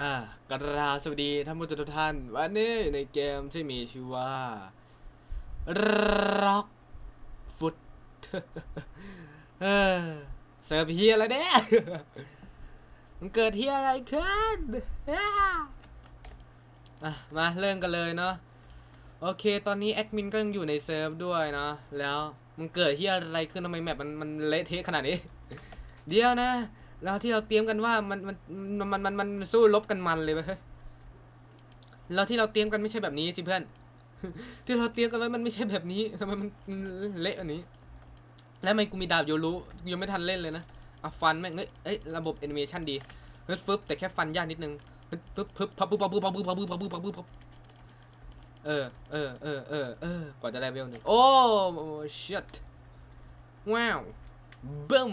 อ่ากราบสวัสดีท่านผู้ชมทุกท่าน วันนี้อยู่ในเกมที่มีชื่อว่า Rock Foot เออเสิร์ฟเฮียอะไรเนี่ย มันเกิดเฮียอะไรขึ้นอ่าอะมาเริ่มกันเลยเนาะ โอเค ตอนนี้แอดมินก็ยังอยู่ในเซิร์ฟด้วยเนาะ แล้วมันเกิดเฮียอะไรขึ้นทำไมแมปมันมันเละเทะขนาดนี้ เดี๋ยวนะ แล้วที่เราเตรียมกันว่ามันมันมันมันมันสู้รบกันมันเลยเว้ยแล้วที่เราเตรียมกันไม่ใช่แบบนี้สิเพื่อน ที่เราเตรียมกันไว้มันไม่ใช่แบบนี้ทำไมมันเละอันนี้ แล้วทำไมกูมีดาบโยรู้ยังไม่ทันเล่นเลยนะเอาฟันแม่งเอ้ยเอ้ยระบบแอนิเมชันดีเฮ้ยฟึบแต่แค่ฟันยากนิดนึงปึ๊บปึ๊บปึ๊บพับปึ๊บพับปึ๊บพับปึ๊บพับปึ๊บพับปึ๊บพับปึ๊บพับเออเออเออเออเออกว่าจะได้เวลหนึ่งโอ้ชิตว้าวบึ้ม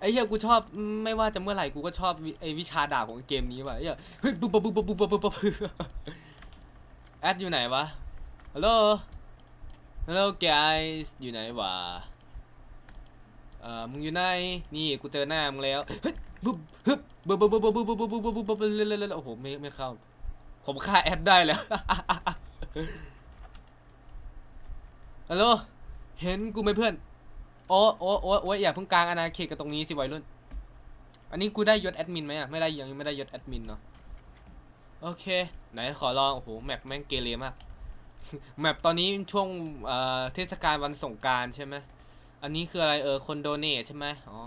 ไอ้เหี้ยกูชอบไม่ว่าจะเมื่อไหร่กูก็ชอบไอ้วิชาดาบของเกมนี้ว่ะไอ้เหี้ยเฮ้ยปุ๊บปุ๊บปุ๊บปุ๊บปุ๊บปุ๊บแอดอยู่ไหนวะฮัลโหลฮัลโหล guys อยู่ไหนวะเอ่อมึงอยู่ไหนนี่กูเจอหน้ามึงแล้วเฮ้ยปุ๊บฮึบปุ๊บปุ๊บปุ๊บปุ๊บปุ๊บปุ๊บปุ๊บปุ๊บบปุ๊บเล่นโอ้โหไม่ไม่เข้า ผมฆ่าแอดได้แล้วฮัลโหลเห็นกูไหมเพื่อน โอ้โอ้โอ้โอ้ยอย่าเพิ่งกลางอาณาเขตกันตรงนี้สิวัยรุ่น อันนี้กูได้ยศแอดมินไหมอะไม่ได้ยังไม่ได้ยศแอดมินเนาะโอเค ไหนขอลองโอ้โหแมปแม่งเกเรมากแมปตอนนี้ช่วงเอ่อเทศกาลวันสงการใช่ไหมอันนี้คืออะไรเออคนโดเนทใช่ไหมอ๋อ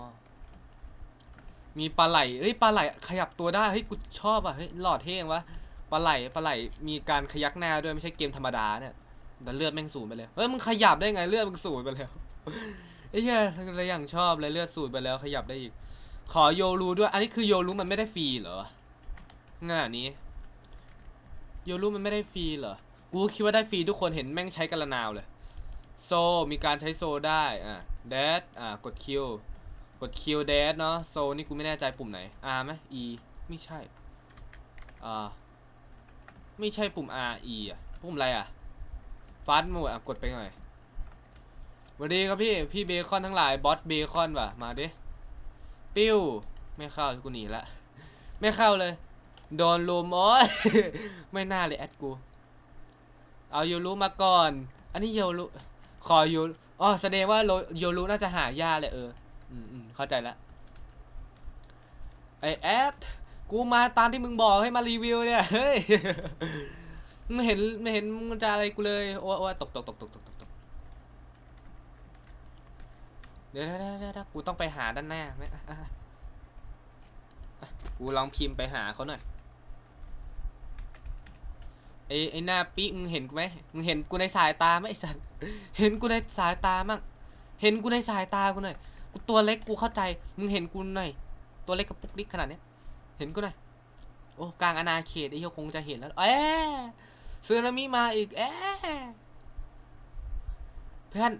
มีปลาไหลเฮ้ยปลาไหลขยับตัวได้เฮ้ยกูชอบอะเฮ้ยหลอดเท่งวะปลาไหลปลาไหลมีการขยักหน้าด้วยไม่ใช่เกมธรรมดาเนี่ยแต่เลือดแม่งสูญไปเลยเฮ้ยมึงขยับได้ไงเลือดมึงสูญไปแล้ว ไอ้เหี้ยอะไรอย่างชอบเลยเลือดสูดไปแล้วขยับได้อีก ขอโยรูด้วย อันนี้คือโยรูมันไม่ได้ฟรีเหรองานนี้ โยรูมันไม่ได้ฟรีเหรอ กูคิดว่าได้ฟรีทุกคนเห็นแม่งใช้กันละนาวเลย โซมีการใช้โซได้อะเดดอะกดคิวกดคิวเดดเนาะโซนี่กูไม่แน่ใจปุ่มไหน R ไหม E ไม่ใช่อ่าไม่ใช่ปุ่ม R E อะปุ่มอะไรอะฟาสต์โหมดอะกดไปหน่อย วัสดีครับพี่พี่เบคอนทั้งหลายบอสเบคอนว่ะมาดิปิ้วไม่เข้ากูหนีละไม่เข้าเลยโดนลุมโอ้ยไม่น่าเลยแอดกู เอาโยรุมาก่อน อันนี้โยรุขอโยรุอ๋อแสดงว่าโยรุน่าจะหายาเลยเอออืมอืมเข้าใจละไอแอดกูมาตามที่มึงบอกให้มารีวิวเนี่ยเฮ้ยไม่เห็นไม่เห็นมึงจะอะไรกูเลยโอ้ยโอ้ยตกตกตกตกตกตกตก เดี๋ยวเดี๋ยวเดี๋ยวกูต้องไปหาด้านหน้าไหมกูลองพิมพ์ไปหาเขาหน่อยไอ้ไอ้หน้าปิ๊มึงเห็นกูไหมมึงเห็นกูในสายตาไหมไอ้สัตว์เห็นกูในสายตามั่งเห็นกูในสายตากูหน่อยกูตัวเล็กกูเข้าใจ มึงเห็นกูหน่อย ตัวเล็กกับปุกลิกขนาดเนี้ย เห็นกูหน่อย โอ้กลางอาณาเขตไอ้เหี้ยคงจะเห็นแล้ว เอ๊ะซึนามิมาอีก เอ๊เพื่อน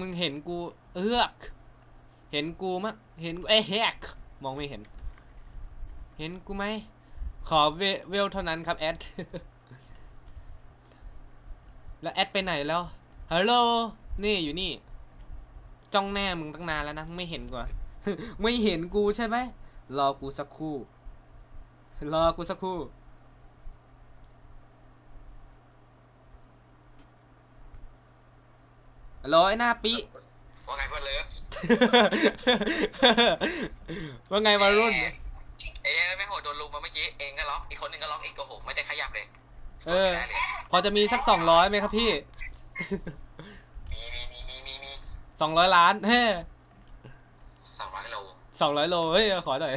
มึงเห็นกูเอือก เห็นกูมั้งเห็นเอ้ยแฮกมองไม่เห็น เห็นกูไหม ขอเวลเท่านั้นครับแอด แล้วแอดไปไหนแล้วฮัลโหลนี่อยู่นี่ จ้องแน่มึงตั้งนานแล้วนะไม่เห็นกูไม่เห็นกูใช่ไหมรอกูสักครู่ รอกูสักครู่ ฮัลโหลไอ้หน้าปิ ว่าไงเพื่อนเลิฟว่าไงวารุ่น เอ๊ะไม่โหดโดนลุมมาเมื่อกี้ เองก็ล็อก อีกคนนึงก็ล็อกอีกก็โหไม่ได้ขยับเลยเออไม่ได้เลยพอจะมีสักสองร้อยไหมครับพี่ มีมีมีมีมีมีสองร้อยล้านเฮ้สองร้อยโลสองร้อยโลเฮ้ยขอหน่อย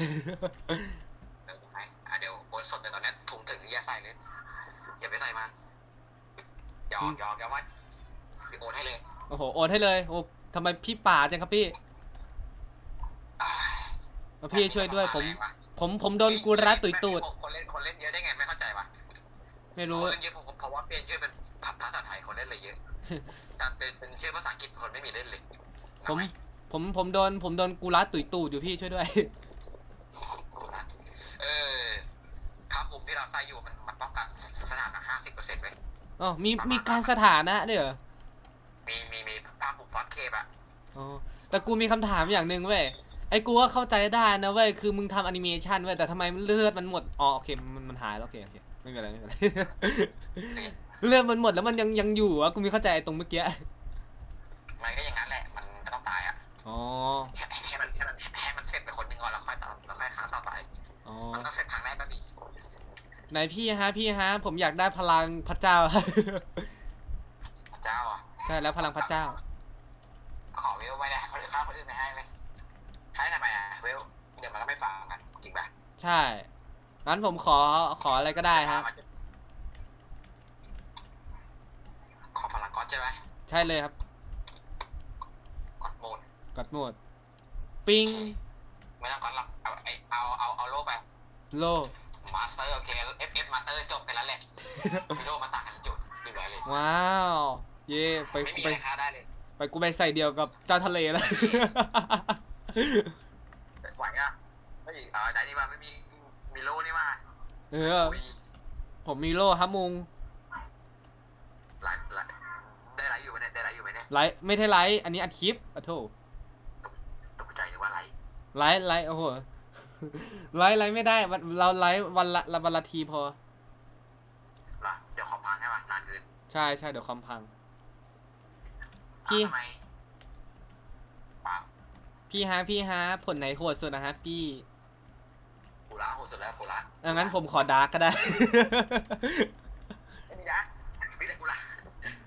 เดี๋ยวกูให้อะเดี๋ยวโอนสดไปตอนนี้ถุงถึงอย่าใส่เลย อย่าไปใส่มันหยอกหยอกอย่าวัดพี่โอนให้เลย โอ้โหโอนให้เลยโอ้ทำไมพี่ป่าจังครับพี่อ่ามาพี่ช่วยด้วย ผมแรงะผมผมโดนกูรัดตุยตูดคนเล่นคนเล่นเยอะได้ไงไม่เข้าใจวะไม่รู้คนเล่นเยอะผมเพราะว่าเปลี่ยนชื่อเป็นภาษาไทยคนเล่นเลยเยอะการเป็นเป็นชื่อภาษาอังกฤษคนไม่มีเล่นเลยผมผมผมโดนผมโดนกูรัดตุยตูดอยู่พี่ช่วยด้วยเออผ้าคลุมที่เราใส่อยู่มันมันป้องกันสถานะห้าสิบเปอร์เซ็นต์เลยอ๋อมีมีการสถานะด้วยเหรอ มีมีมีผ้าคลุมฟอนต์เคปอะอ๋อแต่กูมีคำถามอย่างหนึ่งเว้ยไอ้กูก็เข้าใจได้นะเว้ยคือมึงทำแอนิเมชันเว้ยแต่ทำไมเลือดมันหมดอ๋อโอเคมันมันหายแล้วโอเคโอเคไม่เป็นไรไม่เป็นไร เลือดมันหมดแล้วมันยังยังอยู่อะกูมีเข้าใจไอ้ตรงเมื่อกี้มันก็อย่างนั้นแหละ มันก็ต้องตายอะอ๋อให้ให้มันให้มันให้มันเสร็จไปคนหนึ่งก่อนแล้วค่อยต่อแล้วค่อยค้างต่อไปอ๋อมันต้องเสร็จครั้งแรกก็ดีไหนพี่ฮะพี่ฮะ ผมอยากได้พลังพระเจ้า พระเจ้าอะ ใช่แล้วพลังพระเจ้า ขอเวลไม่ได้คนอื่นข้าวคนอื่นไม่ให้เลยให้ทำไมอะเวลเดี๋ยวมันก็ไม่ฟังกันจริงป่ะใช่ งั้นผมขอขออะไรก็ได้ฮะ ขอพลังก๊อตใช่ไหมใช่เลยครับก๊อตโหมดกดโหมด ปิงไม่ต้องก๊อตหรอกเอาไอเอาเอาเอาโล่ไปโลมาสเตอร์โอเค F F มาสเตอร์จบไปแล้วแหละมีโล่มาต่างกันจุดเรียบร้อยเลยว้าว เย่ไปไม่มีไปอะไรค่าได้เลย ไปกูไปใส่เดียวกับเจ้าทะเลแล้ว ไหวอะไม่เอาใจนี่มาไม่มีมีโล่นี่มาเออผมมีโล่ฮับมุงไลฟ์ไลฟ์ได้ไลฟ์อยู่ไหมเนี่ยได้ไลฟ์อยู่ไหมเนี่ยไลฟ์ไม่ใช่ไลฟ์อันนี้อัดคลิปอะโถตกใจนึกว่าไลฟ์ไลฟ์ไลฟ์โอ้โหไลฟ์ไลฟ์ไม่ได้วันเราไลฟ์วันละวันละทีพอเหรอเดี๋ยวขอพังให้ป่ะนานเกินใช่ใช่เดี๋ยวคอมพัง พี่อ้าวทำไมเปล่าพี่ฮะพี่ฮะผลไหนโหดสุดนะฮะพี่กูละโหดสุดแล้วกูละอะงั้นผมขอดาร์กก็ได้ ไม่มีดาร์กไม่ได้กูละ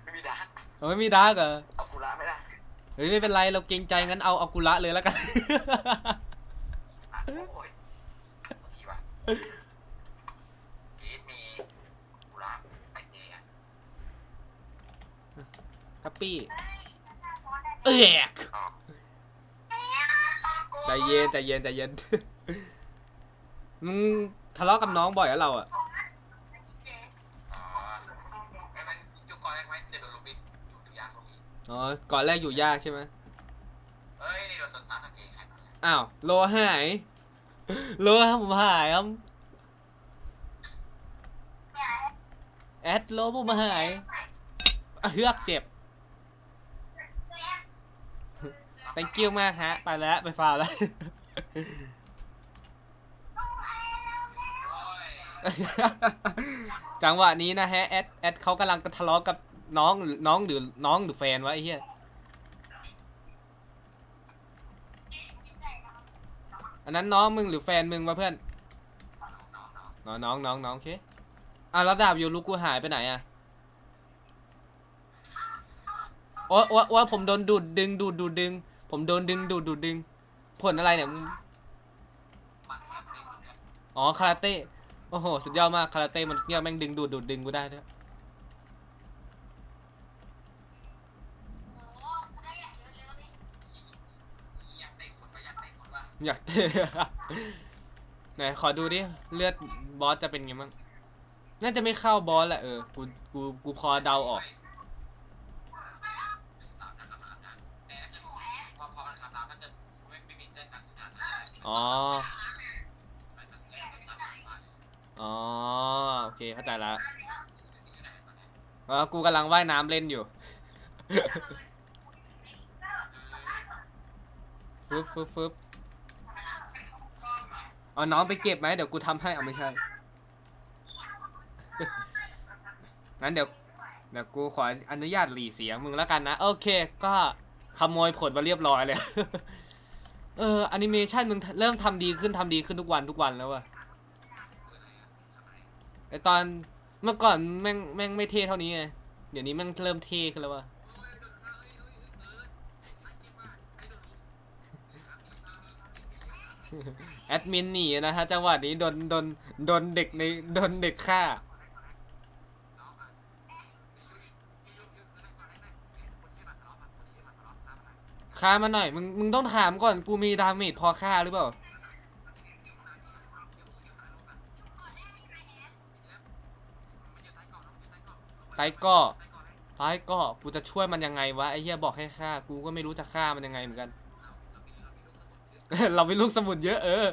ไม่มีดาร์กเอาไม่มีดาร์กเหรอ เอากูละไม่ได้เฮ้ยไม่เป็นไรเราเกรงใจงั้นเอาเอากุระเลยแล้วกัน อะโอ้ยบางทีว่ะกีดมีกูละไอ้เนี่ยครับปี้ เอ้ยอ๋อใจเย็นใจเย็นใจเย็นมึงทะเลาะกับน้องบ่อยแล้วเราอะอ๋อไม่ไม่จุกก่อนแรกไหมเดี๋ยวโดนลงบินอยู่ยากลงบินอ๋อก่อนแรกอยู่ยากใช่ไหมเอ้ยโดนต้นตันโอเคหายไปแล้วอ้าวโลหายโลครับผมหายครับแอดโลผมหายเฮือกเจ็บ thank you มากฮะ ไปแล้ว ไปฟาวแล้วโอ้ยจังหวะนี้นะฮะ แอด แอดเขากำลังทะเลาะกับน้องหรือน้องหรือน้องหรือแฟนวะไอ้เหี้ย อันนั้นน้องมึงหรือแฟนมึงวะเพื่อน น้องน้องน้องน้องน้องน้องน้องโอเคอะแล้วดาบโยลูกูหายไปไหนอะโอ้โอ้โอ้ผมโดนดูดดึงดูดดูดดึง ผมโดนดึงดูดดูดดึง ผลอะไรเนี่ยมึงมันแค่ไม่ได้คนเดียวอ๋อคาราเต้โอ้โหสุดยอดมากคาราเต้มันเนี่ยแม่งดึงดูดดูดดึงกูได้ด้วยอยากได้คนก็อยากได้คนว่าอยากเต้ไหนขอดูดิเลือดบอสจะเป็นไงมั่งน่าจะไม่เข้าบอสแหละเออกูกูกูพอเดาออก แต่ถ้าเกิดพอพอมันคำรามถ้าเกิดไม่ไม่มีเส้นตัดงานได้ อ๋อ อ๋อ โอเค เข้าใจแล้วเออกูกำลังว่ายน้ำเล่นอยู่ฟึบฟึบฟึบเอาน้องไปเก็บไหมเดี๋ยวกูทำให้เอาไม่ใช่ งั้นเดี๋ยวเดี๋ยวกูขออนุญาตหลีเสียงมึงแล้วกันนะ โอเค ก็ขโมยผลมาเรียบร้อยเลย เออแอนิเมชันมึงเริ่มทำดีขึ้นทำดีขึ้นทุกวันทุกวันแล้วอะไอตอนเมื่อก่อนแม่งแม่งไม่เท่เท่านี้ไงเดี๋ยวนี้แม่งเริ่มเท่ขึ้นแล้ววะแอดมินหนีนะฮะจังหวะนี้โดนโดนโดนเด็กในโดนเด็กฆ่า ค้ามาหน่อย มึง มึงต้องถามก่อน กูมีดาเมจพอค่าหรือเปล่า ไตก่อไตก่อกูจะช่วยมันยังไงวะ ไอ้เหี้ยบอกให้ฆ่า กูก็ไม่รู้จะฆ่ามันยังไงเหมือนกัน เราเป็นลูกสมุนเยอะเออ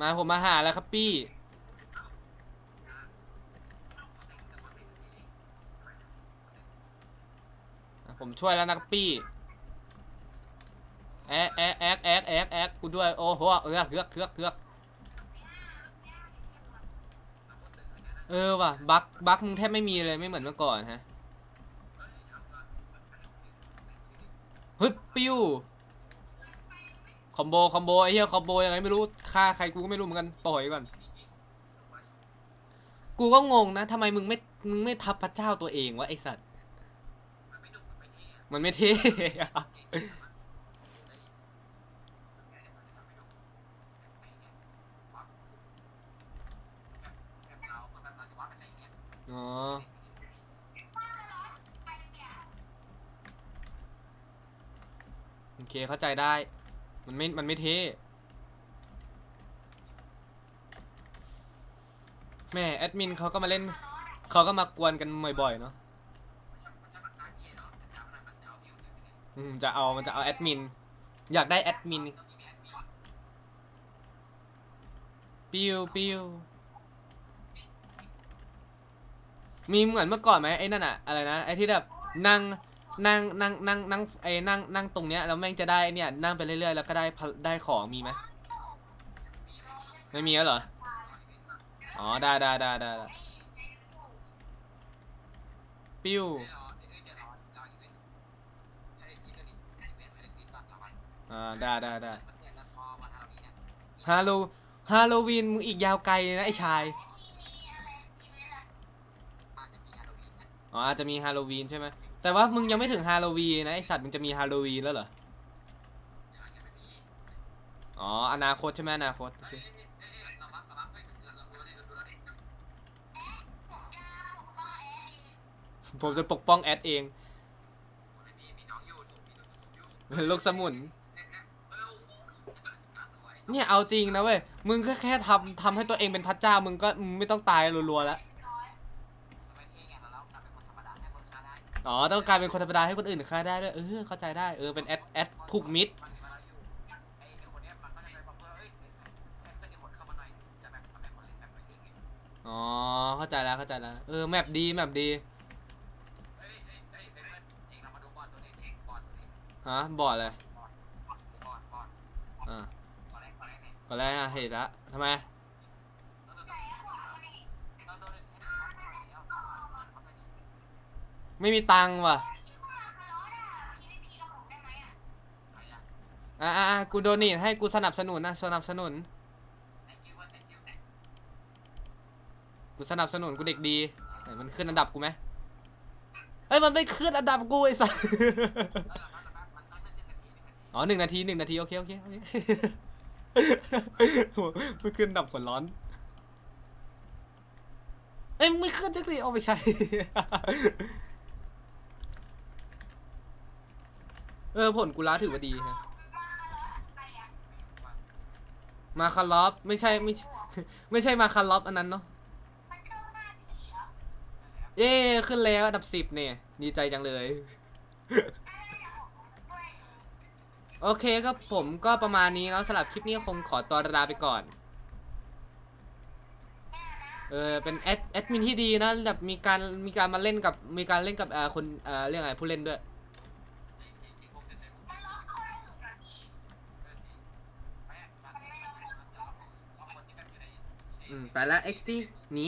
มาผมมาหาแล้วครับพี่ ผมช่วยแล้วนะครับปี้แอ๊กแอ๊กแอ๊กแอ๊กแอ๊กแอ๊กกูด้วยโอ้โหเอือกเอือกเอือกเอือกเออว่ะบักบักมึงแทบไม่มีเลยไม่เหมือนเมื่อก่อนฮะฮึบปิ้วคอมโบคอมโบไอ้เหี้ยคอมโบยังไงไม่รู้ฆ่าใครกูก็ไม่รู้เหมือนกันต่อยก่อน กูก็งงนะทำไมมึงไม่มึงไม่ทับพระเจ้าตัวเองวะไอสัตว์ มันไม่เท่อะอ๋อโอเคเข้าใจได้ มันไม่ มันไม่เท่แม่แอดมินเขาก็มาเล่น เขาก็มากวนกันบ่อยๆเนาะ อืมจะเอามันจะเอาแอดมิน อยากได้แอดมิน ปิวปิวมีเหมือนเมื่อก่อนไหมไอ้นั่นอะอะไรนะไอ้ที่แบบนั่งนั่งนั่งนั่งนั่งไอ้นั่งนั่งตรงเนี้ยแล้วแม่งจะได้เนี่ยนั่งไปเรื่อยๆแล้วก็ได้พะได้ของมีไหมไม่มีแล้วเหรออ๋อได้ได้ได้ได้ปิ้ว อ่าได้ได้ได้ฮาโลฮาโลวีนมึงอีกยาวไกลเลยนะไอ้ชายอ๋ออาจจะมีฮาโลวีนใช่ไหมแต่ว่ามึงยังไม่ถึงฮาโลวีนนะไอสัตว์มึงจะมีฮาโลวีนแล้วเหรออ๋ออนาคตใช่ไหมอนาคตโอเคผมจะปกป้องแอดเองลูกสมุน เนี่ยเอาจริงนะเว้ย มึงก็แค่ทำทำให้ตัวเองเป็นพระเจ้า มึงก็มึงไม่ต้องตายรัวๆแล้ว อ๋อ ต้องกลายเป็นคนธรรมดาให้คนอื่นฆ่าได้ด้วย เออ เข้าใจได้ เออ เป็นแอดแอดผูกมิตรอ๋อ เข้าใจแล้ว เข้าใจแล้ว เออ แมปดี แมปดี ฮะ บอร์ดเลยอ่า ก็แล้วอะเห็นละทำไม ไม่มีตังค์ว่ะอ่าอ่ากูโดนนี่ให้กูสนับสนุนนะสนับสนุน กูสนับสนุนกูเด็กดีไหนมันขึ้นอันดับกูไหมเอ้ยมันไม่ขึ้นอันดับกูไอ้สัส อ๋อหนึ่งนาทีหนึ่งนาที โอเค โอเคโอเค ไม่ขึ้นอันดับคนร้อน เอ้ยไม่ขึ้นจักรีเอาไปใช้ เออผลกุลาถือว่าดีฮะ มาคาร์ลอฟไม่ใช่ไม่ใช่ไม่ใช่มาคาร์ลอฟอันนั้นเนาะ เย้ขึ้นแล้วอันดับสิบเนี่ย ดีใจจังเลย โอเคก็ผมก็ประมาณนี้แล้วสำหรับคลิปนี้คงขอตัวลาไปก่อน เออเป็นแอดแอดมินที่ดีนะแบบมีการมีการมาเล่นกับมีการเล่นกับเอ่อคนเอ่อเรียกอะไรผู้เล่นด้วย อืมไปแล้ว XD หนี